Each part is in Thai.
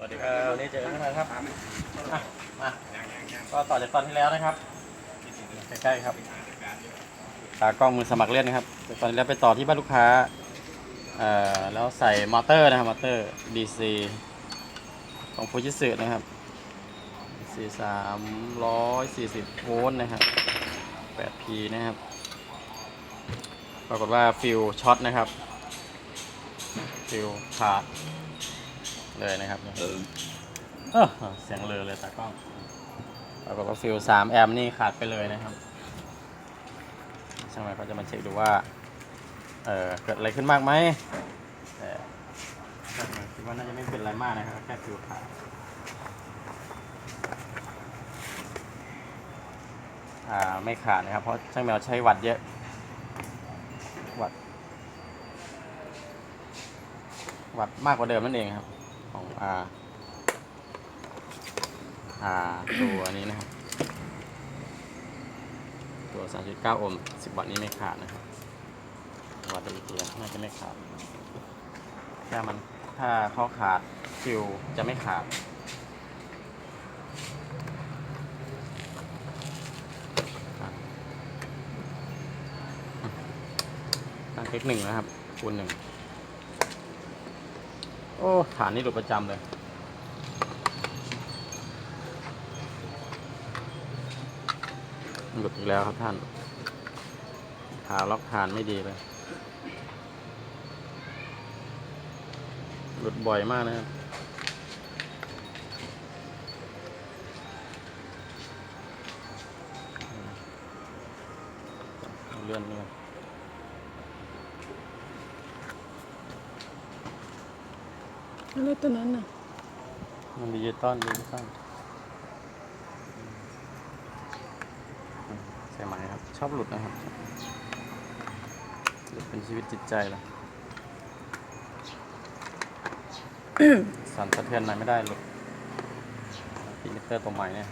สวัสดีครับวันนี้เจอกันนะครับอะมาก็ต่อจากตอนที่แล้วนะครับใกล้ๆครับตากล้องมือสมัครเล่นนะครับตอนนี้แล้วไปต่อที่บ้านลูกค้าเอ่อแล้วใส่มอเตอร์นะครับมอเตอร์ DC ของฟูจิสึนะครับ DC 340 โวลต์นะครับ 8P นะครับ ปรากฏว่าฟิวช็อตนะครับ ฟิวขาด เลยนะครับเออเออเสียงเลอเลยตากล้องปรากฏว่าฟิว3แอมป์นี่ขาดไปเลยนะครับช่างมันก็จะมาเช็คดูว่า เออเกิดอะไรขึ้นมากไหมแต่ช่างมันคิดว่าน่าจะไม่เป็นอะไรมากนะครับ แค่ฟิวขาดอ่าไม่ขาดนะครับ เพราะช่างแมวใช้วัดเยอะวัดวัดมากกว่าเดิมนั่นเองครับ ของอ่าอ่าตัวนี้นะครับ ตัว 3.9 โอห์ม10 วัตต์นี้ไม่ขาดนะครับวัดได้อีกทีน่าจะไม่ขาด ถ้ามันถ้าเขาขาดฟิวจะไม่ขาดตั้งเทคหนึ่งนะครับคูณหนึ่ง โอ้ฐานนี่หลุดประจำเลย หลุดอีกแล้วครับท่านขาล็อกฐานไม่ดีเลย หลุดบ่อยมากนะครับเลื่อนนี่ก่อน แล้วตัวนั้นน่ะ มันดิจิตอลดิจิตอลอืมใช่ไหมครับ ชอบหลุดนะครับหลุดเป็นชีวิตจิตใจเลยสั่นสะเทือนไหนไม่ได้หลุดฟิมิเตอร์ตัวใหม่เนี่ย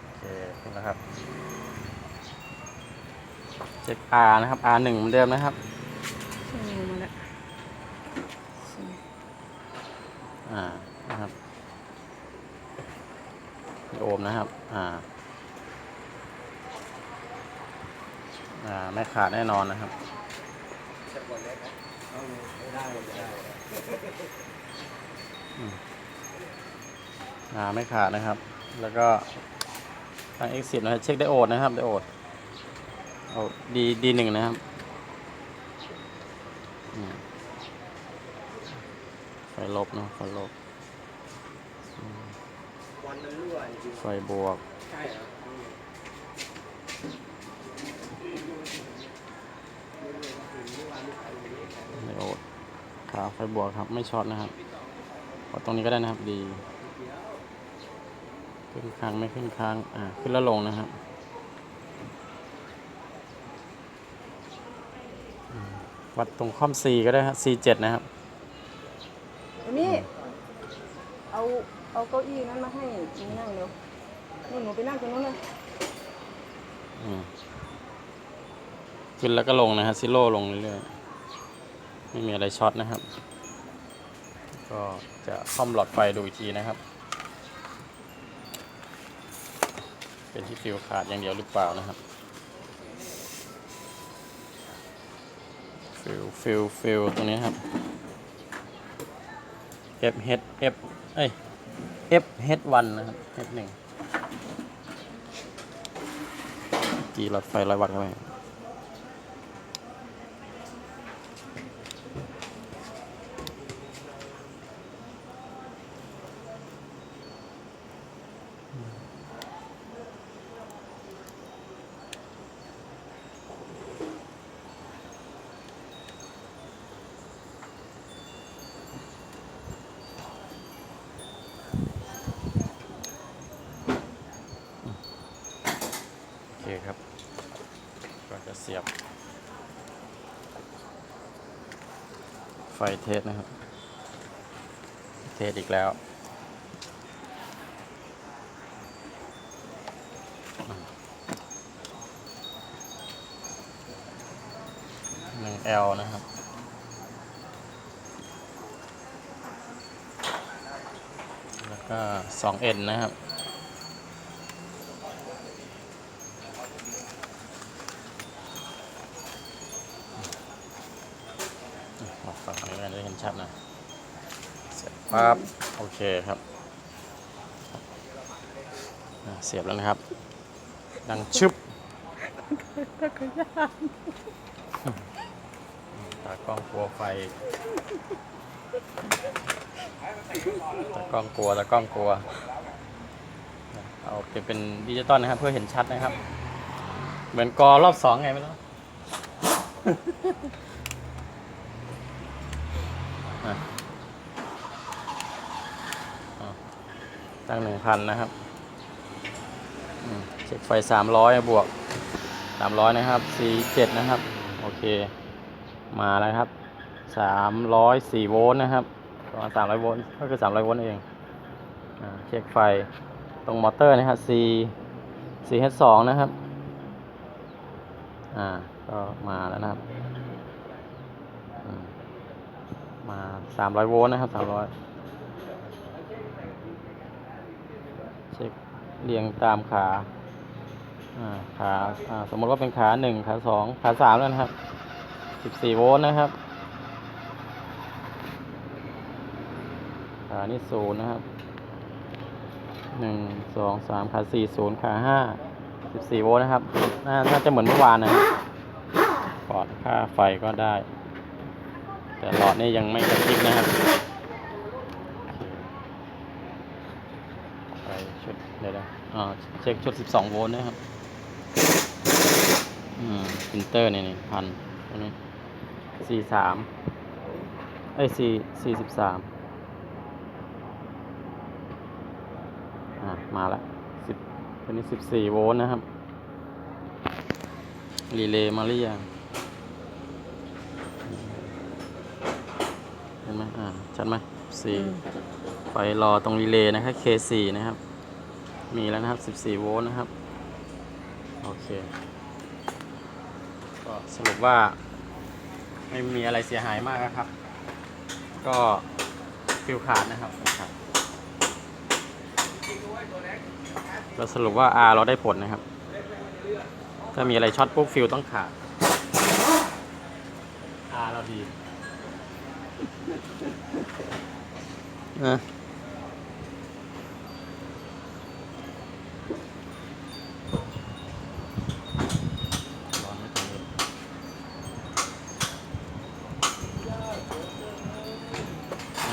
โอเคขึ้นแล้วครับ เช็ค R นะครับ R หนึ่งเหมือนเดิมนะครับใช่มาแล้วใช่อ่านะครับโอมนะครับ อ่า อ่า ไม่ขาดแน่นอนนะครับอืมอ่า ไม่ขาดนะครับ แล้วก็ทาง exit นะครับ เช็คไดโอดนะครับไดโอด เอาดีดีหนึ่งนะครับไฟลบเนาะไฟลบไฟบวกๆใช่เหรอไดโอดขาไฟบวกครับ ไม่ช็อตนะครับกดตรงนี้ก็ได้นะครับดี ขึ้นค้างไม่ขึ้นค้าง อ่า ขึ้นแล้วลงนะครับอืม วัดตรงค่อม C ก็ได้ครับ C7 นะครับ อันนี้เอาเอาเก้าอี้นั้นมาให้หนูนั่งเดี๋ยวนี่หนูไปนั่งตรงนู้นเลยอืมขึ้นแล้วก็ลงนะครับซิโร่ลงเรื่อยๆไม่มีอะไรช็อตนะครับ ก็จะซ่อมหลอดไฟดูอีกทีนะครับ เป็นที่ฟิวขาดอย่างเดียวหรือเปล่านะครับ ฟิลฟิลฟิลตรงนี้ครับ F H F เอ้ย F H 1นะครับ F 1กี่หลอดไฟร้อยวัตต์เข้าไป เคครับ ก็จะเสียบ ไฟเทสนะครับ เทสอีกแล้ว หนึ่งเอ L นะครับแล้วก็สองเอ็นนะครับ สร็จปั๊บโอเคครับอะเสียบแล้วนะครับ ดังชึบตากล้องกลัวไฟตากล้องกลัวตากล้องกลัว เอาเป็นเป็นดิจิตอลนะครับ เพื่อเห็นชัดนะครับ เหมือนกอรอบสองไงไม่รู้ อะอะ ตั้งหนึ่งพันนะครับเช็คไฟสามร้อยบวกสามร้อยนะครับสี่เจ็ดนะครับ โอเค มาแล้วครับสามร้อยสี่โวลต์นะครับประมาณสามร้อยโวลต์ก็คือสามร้อยโวลต์เองเช็คไฟตรงมอเตอร์นะครับ C C H สองนะครับ อ่า ก็มาแล้วนะครับอืมมา300โวลต์นะครับ300เช็ค เรียงตามขาอ่าขาอ่าสมมติว่าเป็นขา1ขา2ขา3แล้วนะครับ14โวลต์นะครับขานี่ศูนย์นะครับ1 2 3ขา4 0ขา5 14โวลต์นะครับน่าน่าจะเหมือนเมื่อวานนะปอดค่าไฟก็ได้ แต่หลอดนี่ยังไม่กระพริบนะครับไป ชุดเดี๋ยวนะอ่าเช็คชุด 12 โวลต์นะครับอืมพินเตอร์นี่นี่พันตัวนี้43เอ้ย4 43อ่ามาละ10ตัวนี้14โวลต์นะครับ รีเลย์มาหรือยังเห็นไหมอ่าชัดไหมสี่ไฟรอตรงรีเลย์นะครับ K4 นะครับ มีแล้วนะครับ 14 โวลต์นะครับ โอเค ก็สรุปว่า ไม่มีอะไรเสียหายมากนะครับ ก็ฟิวขาดนะครับครับก็สรุปว่า R เราได้ผลนะครับ ถ้ามีอะไรช็อตปุ๊บฟิวต้องขาด R เราดีนะร้อนไม่ถึงเลย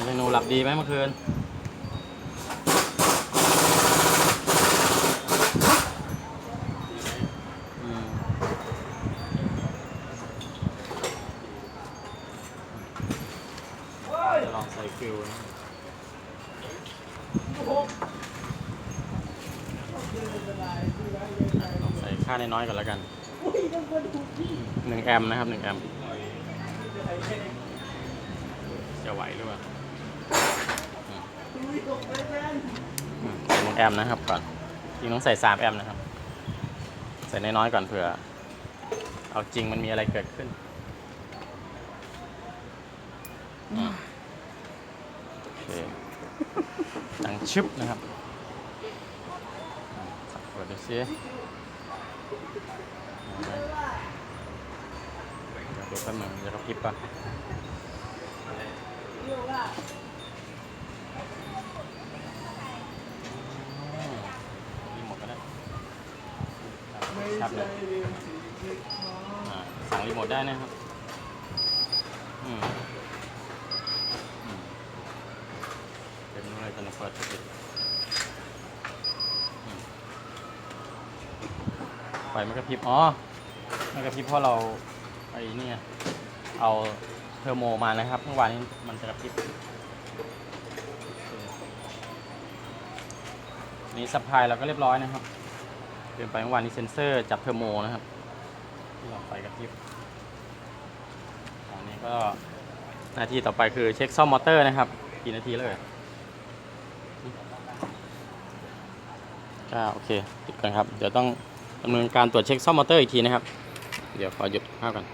ไอ้หนูหลับ ดีไหมเมื่อคืน จะลองใส่ฟิวนะลองใส่ค่าน้อยๆก่อนแล้วกันหนึ่งแอมป์นะครับหนึ่งแอมป์จะไหวหรือเปล่า อืมอืมใส่หนึ่งแอมนะครับก่อนจริงต้องใส่สามแอมนะครับ ใส่น้อยๆก่อนเผื่อ เอาจริงมันมีอะไรเกิดขึ้นโอเคดังชึบนะครับเปิดดูซิเดี๋ยวดูแป๊บหนึงจะกระพริบป่อ๋อรีโมทก็ได้ ชัดเลยอ่าสั่งรีโมทได้นะครับอืมอืมเป็นอะไรจะเปิดปิดอืมไฟไม่กระพริบอ๋อไม่กระพริบเพราะเราไอ้เนี่ยเอาเทอร์โมมานะครับเมื่อวานนี้มันจะกระพริบนี่สัพพลายเราก็เรียบร้อยนะครับ เป็นไปเมื่อวานนี้เซ็นเซอร์จับเทอร์โมนะครับที่เราไฟกระพริบอันนี้ก็หน้าที่ต่อไปคือเช็คซ่อมมอเตอร์นะครับ กี่นาทีแล้วเอ่ยก็โอเคติดกันครับ เดี๋ยวต้องดำเนินการตรวจเช็คซ่อมมอเตอร์อีกทีนะครับ เดี๋ยวขอหยุดภาพกัน